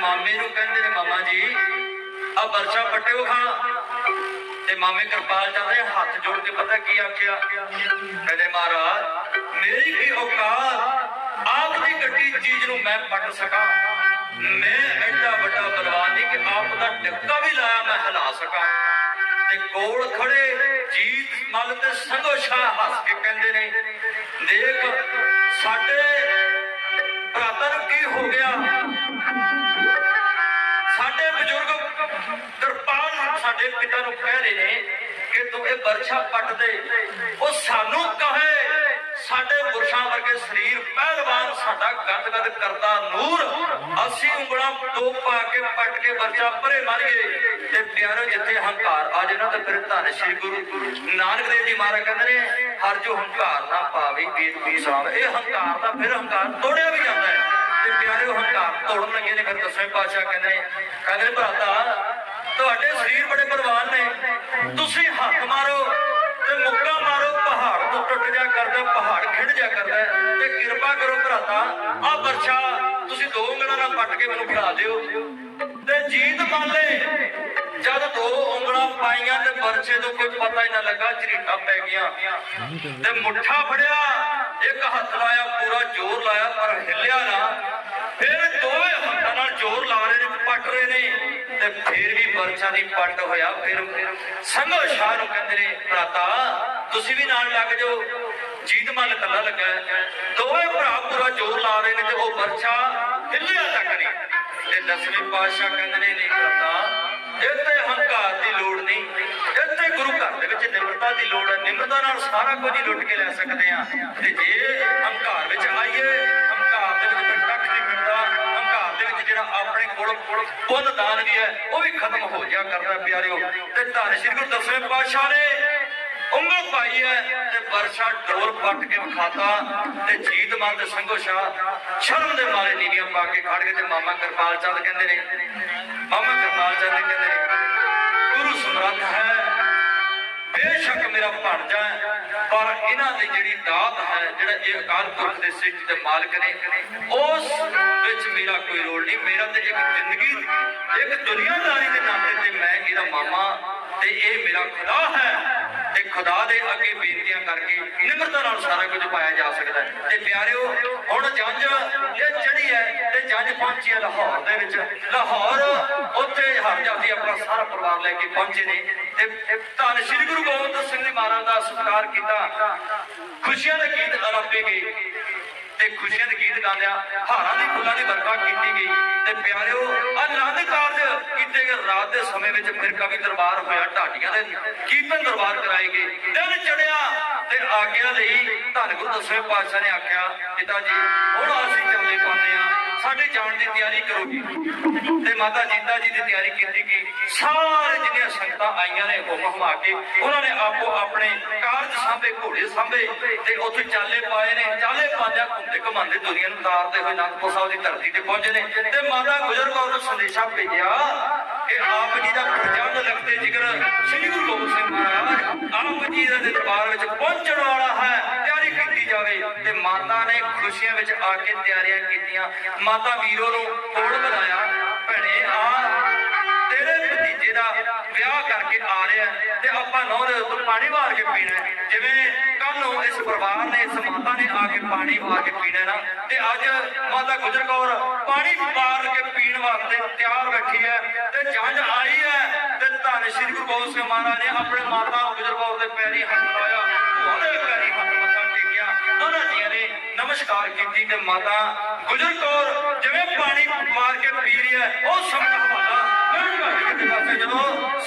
ਮਾਮੇ ਨੂੰ ਕਹਿੰਦੇ ਨੇ, ਮਾਮਾ ਜੀ ਆ ਬਰਛਾ ਪੱਟਿਓ ਖਾਂ ਤੇ ਮਾਮੇ ਕਿਰਪਾਲ ਚੱਲ ਹੱਥ ਜੋੜ ਕੇ ਪਤਾ ਕੀ ਆਖਿਆ? ਕਹਿੰਦੇ, ਮਹਾਰਾਜ, ਮੇਰੀ ਕੀ ਔਕਾਤ ਆਪ ਦੀ ਗੱਡੀ ਚੀਜ਼ ਨੂੰ ਮੈਂ ਪੱਟ ਸਕਾਂ। ਮੈਂ ਐਡਾ ਵੱਡਾ ਬਲਵਾਨ ਨਹੀਂ ਕਿ ਆਪ ਦਾ ਟਿੱਕਾ ਵੀ ਲਾਇਆ ਮੈਂ ਹਿਲਾ ਸਕਾਂ। ਤੇ ਕੋਲ ਖੜੇ ਜੀਤ ਮਲ ਤੇ ਸੰਗੋ ਸ਼ਾਹ ਹੱਸ ਕੇ ਕਹਿੰਦੇ ਨੇ, ਦੇਖ, ਸਾਡੇ ਭਰਾਤਾਂ ਹੋ ਗਿਆ। ਸਾਡੇ ਬਜ਼ੁਰਗ ਕਿਰਪਾਨ ਸਾਡੇ ਪਿਤਾ ਨੂੰ ਕਹਿ ਰਹੇ ਨੇ ਕਿ ਤੂੰ ਇਹ ਬਰਛਾ ਪੱਟ ਦੇ। ਉਹ ਸਾਨੂੰ ਕਹੇ, ਸਾਡੇ ਪੁਰਸ਼ਾਂ ਵਰਗੇ ਸਰੀਰ ਪਹਿਲਵਾਨ ਸਾਡਾ ਗਦ ਗਦ ਕਰਦਾ ਨੂਰ। ਅਸੀਂ ਉਂਗਲਾਂ ਦੋ ਪਾ ਕੇ ਪੱਟ ਕੇ ਬਰਛਾ ਪਰੇ ਮਾਰੀਏ। ਤੇ ਪਿਆਰੋ, ਜਿੱਥੇ ਹੰਕਾਰ ਆ ਜਾਣਾ ਤੇ ਫਿਰ ਧੰਨ ਸ੍ਰੀ ਗੁਰੂ ਨਾਨਕ ਦੇਵ ਜੀ ਮਹਾਰਾਜ ਕਹਿੰਦੇ ਨੇ, ਹਰ ਜੋ ਹੰਕਾਰ ਨਾ ਪਾਵੇ ਵੇਦ ਵੀ ਇਹ ਹੰਕਾਰ ਦਾ ਫਿਰ ਹੰਕਾਰ ਤੋੜਿਆ ਵੀ ਜਾਂਦਾ ਹੈ। ਤੋੜਨ ਲੱਗੇ ਨੇ ਫਿਰ ਦਸਵੇਂ ਪਾਤਸ਼ਾਹ ਕਹਿੰਦੇ ਕਹਿੰਦੇ ਭਰਾਤਾ, ਤੁਹਾਡੇ ਸਰੀਰ ਬੜੇ ਬਲਵਾਨ ਨੇ। ਤੁਸੀਂ ਹੱਥ ਮਾਰੋ ਤੇ ਮੁੱਕਾ ਮਾਰੋ, ਪਹਾੜ ਤੋਂ ਟੁੱਟ ਜਾ ਕਰਦਾ, ਪਹਾੜ ਖਿੰਡ ਜਾ ਕਰਦਾ ਤੇ ਕਿਰਪਾ ਕਰੋ ਭਰਾਤਾ ਆ ਵਰਸ਼ਾ ਤੁਸੀਂ ਦੋ ਉਂਗਲਾਂ ਨਾਲ ਪੱਟ ਕੇ ਮੈਨੂੰ ਫੜਾ ਦਿਓ। ਤੇ ਜੀਤ ਮਾਲੇ ਜਦ ਦੋ ਉਂਗਲਾਂ ਪਾਈਆਂ ਤੇ ਵਰਸ਼ੇ ਤੋਂ ਕੋਈ ਪਤਾ ਹੀ ਨਾ ਲੱਗਾ, ਝਰੀਟਾਂ ਪੈ ਗਈਆਂ। ਤੇ ਮੁੱਠਾ ਫੜਿਆ, ਇੱਕ ਹੱਥ ਲਾਇਆ, ਪੂਰਾ ਜ਼ੋਰ ਲਾਇਆ, ਪਰ ਹਿੱਲਿਆ ਨਾ। ਫਿਰ ਦੋਵੇਂ ਹੱਥਾਂ ਨਾਲ ਜ਼ੋਰ ਲਾ ਰਹੇ ਨੇ, ਪੱਟ ਰਹੇ ਨੇ ਤੇ ਫਿਰ ਵੀ ਵਰਸ਼ਾ ਦੀ ਪੱਟ ਹੋਇਆ, ਫਿਰ ਸੰਗੋ ਸ਼ਾਹ ਨੂੰ ਕਹਿੰਦੇ ਨੇ, ਭਰਾਤਾ, ਤੁਸੀਂ ਵੀ ਨਾਲ ਲੱਗ ਜਾਓ। ਜੀਤ ਮੱਲ ਕੱਲਾ ਲੱਗਾ ਦੋਵੇਂ ਭਰਾ ਪੂਰਾ ਜ਼ੋਰ ਲਾ ਰਹੇ ਨੇ ਤੇ ਉਹ ਵਰਸ਼ਾ ਹਿੱਲਿਆ ਤੱਕ ਨਹੀਂ। ਤੇ ਦਸਵੇਂ ਪਾਤਸ਼ਾਹ ਕਹਿੰਦੇ ਨੇ, ਨਹੀਂ ਕਰਦਾ ਇੱਥੇ ਹੰਕਾਰ ਦੀ ਲੋੜ ਨਹੀਂ। ਇੱਥੇ ਗੁਰੂ ਘਰ ਦੇ ਵਿੱਚ ਨਿਮਰਤਾ ਦੀ ਲੋੜ ਹੈ। ਨਿਮਰਤਾ ਨਾਲ ਸਾਰਾ ਕੁਝ ਹੀ ਲੁੱਟ ਕੇ ਲੈ ਸਕਦੇ ਆ ਤੇ ਜੇ ਹੰਕਾਰ ਵਿੱਚ ਆਈਏ ਕੋਲ ਪੁੰਨ ਦਾਨ ਵੀ ਹੈ, ਉਹ ਵੀ ਖਤਮ ਹੋ ਜਾ ਕਰਦਾ ਪਿਆਰਿਓ। ਤੇ ਧੰਨ ਸ਼੍ਰੀ ਗੁਰੂ ਦਸਵੇਂ ਪਾਤਸ਼ਾਹ ਨੇ ਉਂਗਲ ਪਾਈ ਹੈ ਤੇ ਵਰਸ਼ਾ ਡੋਰ ਪੱਟ ਕੇ ਵਿਖਾਤਾ ਤੇ ਜੀਤ ਮਨ ਤੇ ਸੰਗੋ ਸ਼ਾਹ ਸ਼ਰਮ ਦੇ ਮਾਰੇ ਨੀਵੀਆਂ ਪਾ ਕੇ ਖੜ ਗਏ ਤੇ ਮਾਮਾ ਕਿਰਪਾਲ ਚੰਦ ਕਹਿੰਦੇ ਨੇ, ਮਾਮਾ ਕਿਰਪਾਲ ਚੰਦ ਨੇ ਕਹਿੰਦੇ ਨੇ, ਗੁਰੂ ਸਮਰੱਥ ਹੈ, ਬੇਸ਼ੱਕ ਮੇਰਾ ਭਾਣਜਾ ਹੈ। ਪਰ ਇਹਨਾਂ ਦੀ ਜਿਹੜੀ ਦਾਤ ਹੈ, ਜਿਹੜਾ ਇਹ ਅਕਾਲ ਪੁਰਖ ਦੇ ਸਿੱਖ ਦੇ ਮਾਲਕ ਨੇ, ਉਸ ਵਿੱਚ ਮੇਰਾ ਕੋਈ ਰੋਲ ਨਹੀਂ। ਮੇਰਾ ਤੇ ਇੱਕ ਜ਼ਿੰਦਗੀ, ਇੱਕ ਦੁਨੀਆਦਾਰੀ ਦੇ ਨਾਤੇ ਤੇ ਮੈਂ ਇਹਦਾ ਮਾਮਾ ਤੇ ਇਹ ਮੇਰਾ ਖੁਦਾ ਹੈ ਤੇ ਖੁਦਾ ਦੇ ਅੱਗੇ ਬੇਨਤੀਆਂ ਕਰਕੇ ਨਿਮਰਤਾ ਨਾਲ ਸਾਰਾ ਕੁਝ ਪਾਇਆ ਜਾ ਸਕਦਾ ਹੈ। ਤੇ ਪਿਆਰਿਓ, ਹੁਣ ਜੰਜ ਇਹ ਚੜੀ ਹੈ ਪਹੁੰਚੀ ਹੈ ਲਾਹੌਰ ਦੇ ਵਿੱਚ। ਲਾਹੌਰ, ਉੱਥੇ ਹਰ ਆਪਣਾ ਸਾਰਾ ਪਰਿਵਾਰ ਲੈ ਕੇ ਪਹੁੰਚੇ ਨੇ। ਤੇ ਧੰਨ ਸ੍ਰੀ ਗੁਰੂ ਗੋਬਿੰਦ ਸਿੰਘ ਜੀ ਮਹਾਰਾਜ ਦਾ ਸਤਿਕਾਰ ਕੀਤਾ। ਖੁਸ਼ੀਆਂ ਦੇ ਗੀਤ ਅਰੰਭੇ ਗਏ। ਤੇ ਖੁਸ਼ੀਆਂ ਦੇ ਗੀਤ ਗਾਉਂਦਿਆਂ ਹਾਰਾਂ ਦੀ ਫੁੱਲਾਂ ਦੀ ਵਰਖਾ ਕੀਤੀ ਗਈ। ਤੇ ਪਿਆਰਿਓ ਆਨੰਦ ਕਾਰਜ ਕੀਤੇ ਗਏ ਰਾਤ ਦੇ ਸਮੇਂ ਵਿੱਚ ਫਿਰ ਕਵੀ ਦਰਬਾਰ ਹੋਇਆ ਢਾਡੀਆਂ ਦੇ ਕੀਰਤਨ ਦਰਬਾਰ ਕਰਾਏ ਗਏ। ਦਿਨ ਚੜਿਆ ਤੇ ਆਗਿਆ ਲਈ ਧੰਨ ਗੁਰੂ ਦਸਵੇਂ ਪਾਤਸ਼ਾਹ ਨੇ ਆਖਿਆ, ਪਿਤਾ ਜੀ, ਹੁਣ ਅਸੀਂ ਚੱਲੇ ਪਾਉਂਦੇ ਆ ਸਾਡੇ ਜਾਣ ਦੀ ਤਿਆਰੀ ਕਰੋਗੇ। ਤੇ ਮਾਤਾ ਜੀਤਾ ਜੀ ਦੀ ਤਿਆਰੀ ਕੀਤੀ ਗਈ। ਸਾਰੇ ਜਿਹੜੀਆਂ ਸੰਗਤਾਂ ਆਈਆਂ ਨੇ ਹੁਕਮ ਹਮਾ ਕੇ, ਉਹਨਾਂ ਨੇ ਆਪੋ ਆਪਣੇ ਕਾਰਜ ਸਾਂਭੇ, ਘੋੜੇ ਸਾਂਭੇ ਤੇ ਉੱਥੇ ਚਾਲੇ ਪਾਏ ਨੇ। ਚਾਲੇ ਪਾਉਂਦਿਆਂ ਘੁੰਮਦੇ ਘਮਾਉਂਦੇ ਦੁਨੀਆ ਨੂੰ ਤਾਰਦੇ ਹੋਏ ਅਨੰਦਪੁਰ ਸਾਹਿਬ ਦੀ ਧਰਤੀ ਤੇ ਪਹੁੰਚੇ ਨੇ। ਤੇ ਮਾਤਾ ਗੁਜਰ ਕੌਰ ਨੂੰ ਸੰਦੇਸ਼ਾ ਭੇਜਿਆ ਕਿ ਆਪ ਜੀ ਦਾ ਪ੍ਰਜੰਦ ਲਗਤੇ ਜਿਕਰ ਸ੍ਰੀ ਗੁਰੂ ਗੋਬਿੰਦ ਸਿੰਘ ਮਹਾਰਾਜ ਆਪ ਜੀ ਦੇ ਦਰਬਾਰ ਵਿੱਚ ਪਹੁੰਚਣ ਵਾਲਾ ਹੈ ਤਿਆਰੀ ਕੀਤੀ ਜਾਵੇ ਤੇ ਮਾਤਾ ਨੇ ਖੁਸ਼ੀਆਂ ਵਿੱਚ ਆ ਕੇ ਤਿਆਰੀਆਂ ਕੀਤੀਆਂ। ਮਾਤਾ ਵੀਰੋ ਨੂੰ ਕੋਲ ਬੁਲਾਇਆ ਭੈਣੇ, ਆ, ਤੇਰੇ ਭਤੀਜੇ ਦਾ ਵਿਆਹ ਕਰਕੇ ਆ ਰਿਹਾ ਤੇ ਆਪਾਂ ਨੌ ਦੇ ਪਾਣੀ ਵਾਰ ਕੇ ਪੀਣਾ ਜਿਵੇਂ ਕੱਲ ਨੂੰ ਇਸ ਪਰਿਵਾਰ ਨੇ, ਇਸ ਮਾਤਾ ਨੇ ਆ ਕੇ ਪਾਣੀ ਵਾਰ ਕੇ ਪੀਣਾ ਨਾ, ਤੇ ਅੱਜ ਮਾਤਾ ਗੁਜਰ ਕੌਰ ਪਾਣੀ ਵਾਰ ਕੇ ਪੀਣ ਵਾਸਤੇ ਤਿਆਰ ਬੈਠੀ ਹੈ ਤੇ ਜੰਜ ਆਈ ਹੈ ਤੇ ਧੰਨ ਸ੍ਰੀ ਗੁਰੂ ਗੋਬਿੰਦ ਸਿੰਘ ਮਹਾਰਾਜ ਨੇ ਆਪਣੇ ਮਾਤਾ ਗੁਜਰ ਕੌਰ ਦੇ ਪੈਰੀ ਹੱਥ ਲਾਇਆ। ਨਮਸਕਾਰ ਕੀਤੀ ਤੇ ਮਾਤਾ ਗੁਜਰ ਕੌਰ ਜਿਵੇਂ ਪਾਣੀ ਮਾਰ ਕੇ ਪੀ ਰਹੀ ਹੈ ਉਹ ਸਮਝ ਹਵਾਲਾ ਮੈਂ ਵੀ ਕਿਤੇ ਪਾਸੇ ਜਦੋਂ